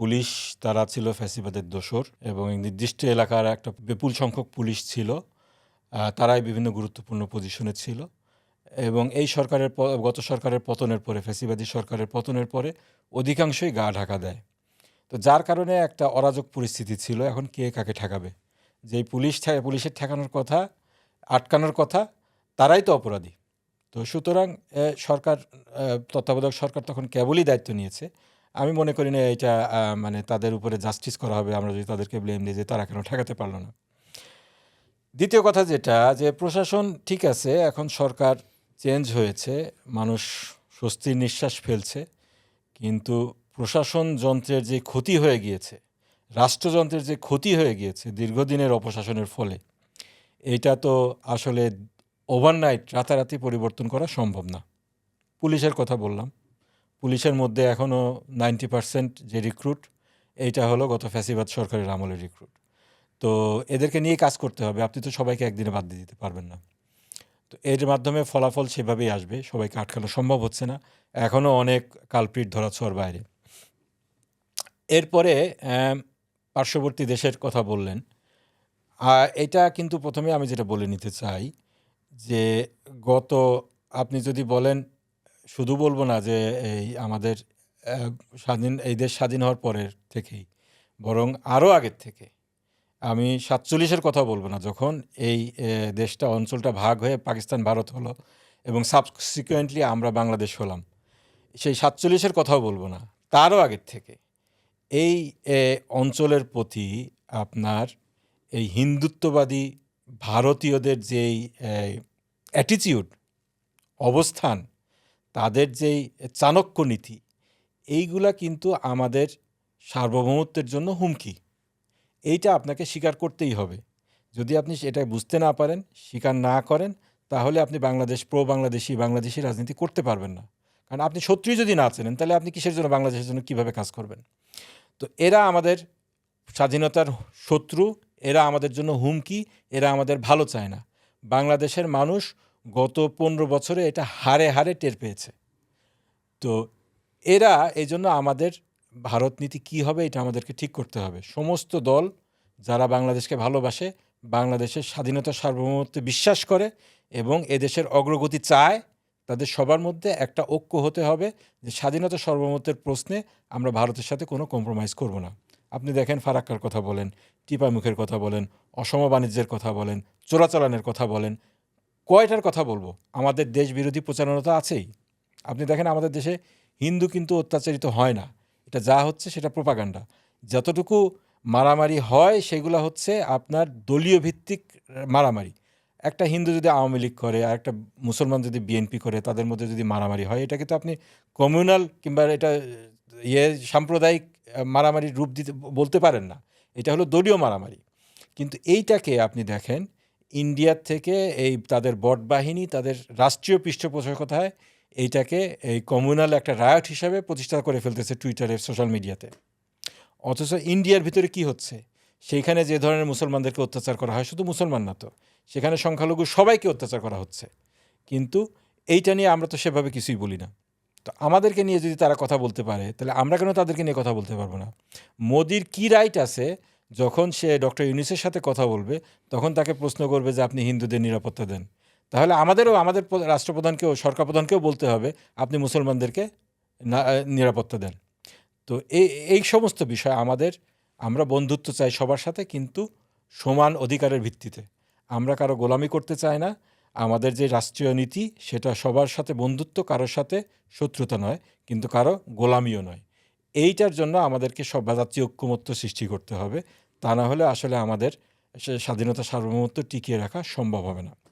Police তারা ছিল ফ্যাসিবাদের দোসর এবং নির্দিষ্ট এলাকার একটা বিপুল সংখ্যক পুলিশ ছিল তারাই বিভিন্ন গুরুত্বপূর্ণ পজিশনে ছিল। এবং এই সরকারের গত সরকারের পতনের পরে, ফ্যাসিবাদী সরকারের পতনের পরে অধিকাংশই গা ঢাকা দেয়। তো যার কারণে একটা অরাজক পরিস্থিতি ছিল, এখন কে কাকে ঠেকাবে? যেই পুলিশ পুলিশের ঠেকানোর কথা, আটকানোর কথা, তারাই তো অপরাধী। তো সুতরাং সরকার তত্ত্বাবধায়ক সরকার তখন কেবলই দায়িত্ব নিয়েছে আমি মনে করি না এটা মানে তাদের উপরে জাস্টিস করা হবে, আমরা যদি তাদেরকে ব্লেম দিই যে তারা কেন ঠেকাতে পারল না। দ্বিতীয় কথা যেটা, যে প্রশাসন ঠিক আছে, এখন সরকার চেঞ্জ হয়েছে, মানুষ স্বস্তির নিঃশ্বাস ফেলছে, কিন্তু প্রশাসন যন্ত্রের যে ক্ষতি হয়ে গিয়েছে, রাষ্ট্রযন্ত্রের যে ক্ষতি হয়ে গিয়েছে দীর্ঘদিনের অপশাসনের ফলে, এটা তো আসলে ওভারনাইট রাতারাতি পরিবর্তন করা সম্ভব না। পুলিশের কথা বললাম। পুলিশের মধ্যে এখনও নাইনটি পার্সেন্ট যে রিক্রুট এইটা হলো গত ফ্যাসিবাদ সরকারের আমলের রিক্রুট তো এদেরকে নিয়ে কাজ করতে হবে, আপনি তো সবাইকে একদিনে বাদ দিয়ে দিতে পারবেন না। তো এর মাধ্যমে ফলাফল সেভাবেই আসবে, সবাইকে আটকানো সম্ভব হচ্ছে না এখনও অনেক কালপিট ধরা ছোঁয়ার বাইরে। এরপরে পার্শ্ববর্তী দেশের কথা বললেন এটা কিন্তু প্রথমে আমি যেটা বলে নিতে চাই যে গত, আপনি যদি বলেন শুধু বলব না যে, এই আমাদের স্বাধীন, এই দেশ স্বাধীন হওয়ার পরের থেকেই, বরং আরও আগের থেকে, আমি সাতচল্লিশের কথা বলব না। যখন এই দেশটা, অঞ্চলটা ভাগ হয়ে পাকিস্তান, ভারত হলো এবং সাবসিকুয়েন্টলি আমরা বাংলাদেশ হলাম, সেই সাতচল্লিশের কথাও বলব না। তারও আগের থেকে, এই অঞ্চলের প্রতি আপনার এই হিন্দুত্ববাদী ভারতীয়দের যেই অ্যাটিচিউড অবস্থান তাদের যেই চাণক্য নীতি, এইগুলা কিন্তু আমাদের সার্বভৌমত্বের জন্য হুমকি। এইটা আপনাকে স্বীকার করতেই হবে। যদি আপনি এটা বুঝতে না পারেন, স্বীকার না করেন, তাহলে আপনি বাংলাদেশ প্রো বাংলাদেশি বাংলাদেশি রাজনীতি করতে পারবেন না। কারণ আপনি শত্রুই যদি না চেনেন, তাহলে আপনি কিসের জন্য বাংলাদেশের জন্য কীভাবে কাজ করবেন? তো এরা আমাদের স্বাধীনতার শত্রু, এরা আমাদের জন্য হুমকি, এরা আমাদের ভালো চায় না। বাংলাদেশের মানুষ গত পনেরো বছরে এটা হারে হারে টের পেয়েছে। তো এরা এই জন্য আমাদের ভারত নীতি কী হবে এটা আমাদেরকে ঠিক করতে হবে। সমস্ত দল যারা বাংলাদেশকে ভালোবাসে, বাংলাদেশের স্বাধীনতা সার্বভৌমত্বে বিশ্বাস করে এবং এদেশের অগ্রগতি চায়, তাদের সবার মধ্যে একটা ঐক্য হতে হবে যে স্বাধীনতা সার্বভৌমত্বের প্রশ্নে আমরা ভারতের সাথে কোনো কম্প্রোমাইজ করব না। আপনি দেখেন ফারাক্কার কথা বলেন, টিপামুখের কথা বলেন অসম বাণিজ্যের কথা বলেন, চোরাচালানের কথা বলেন কয়টার কথা বলব? আমাদের দেশ বিরোধী প্রচারণা তো আছেই। আপনি দেখেন আমাদের দেশে হিন্দু কিন্তু অত্যাচারিত হয় না। এটা যা হচ্ছে সেটা প্রোপাগান্ডা। যতটুকু মারামারি হয় সেগুলো হচ্ছে আপনার দলীয় ভিত্তিক মারামারি। একটা হিন্দু যদি আওয়ামী লীগ করে, আর একটা মুসলমান যদি বিএনপি করে, তাদের মধ্যে যদি মারামারি হয় এটাকে তো আপনি কমিউনাল কিংবা এটা ইয়ে সাম্প্রদায়িক মারামারির রূপ দিতে, বলতে পারেন না। এটা হলো দলীয় মারামারি। কিন্তু এইটাকে আপনি দেখেন ইন্ডিয়ার থেকে এই তাদের বট বাহিনী, তাদের রাষ্ট্রীয় পৃষ্ঠপোষকতায় এইটাকে এই কমিউনাল একটা রায়ট হিসাবে প্রতিষ্ঠা করে ফেলতেছে টুইটারে সোশ্যাল মিডিয়াতে অথচ ইন্ডিয়ার ভিতরে কি হচ্ছে? সেইখানে যে ধরনের মুসলমানদেরকে অত্যাচার করা হয়, শুধু মুসলমান না তো, সেখানে সংখ্যালঘু সবাইকে অত্যাচার করা হচ্ছে। কিন্তু এইটা নিয়ে আমরা তো সেভাবে কিছুই বলি না। তো আমাদেরকে নিয়ে যদি তারা কথা বলতে পারে, তাহলে আমরা কেন তাদেরকে নিয়ে কথা বলতে পারব না? মোদির কি রাইট আছে যখন সে ডক্টর ইউনিসের সাথে কথা বলবে, তখন তাকে প্রশ্ন করবে যে আপনি হিন্দুদের নিরাপত্তা দেন। তাহলে আমাদেরও, আমাদের রাষ্ট্রপ্রধানকেও সরকার প্রধানকেও বলতে হবে, আপনি মুসলমানদেরকে নিরাপত্তা দেন। তো এই এই সমস্ত বিষয় আমাদের, আমরা বন্ধুত্ব চাই সবার সাথে, কিন্তু সমান অধিকারের ভিত্তিতে। আমরা কারও গোলামি করতে চাই না, আমাদের যে রাষ্ট্রীয় নীতি, সেটা সবার সাথে বন্ধুত্ব, কারোর সাথে শত্রুতা নয়, কিন্তু কারও গোলামিও নয়। এইটার জন্য আমাদেরকে সব জাতীয় ঐক্যমত্য সৃষ্টি করতে হবে। তা না হলে আসলে আমাদের স্বাধীনতা সার্বভৌমত্ব টিকিয়ে রাখা সম্ভব হবে না।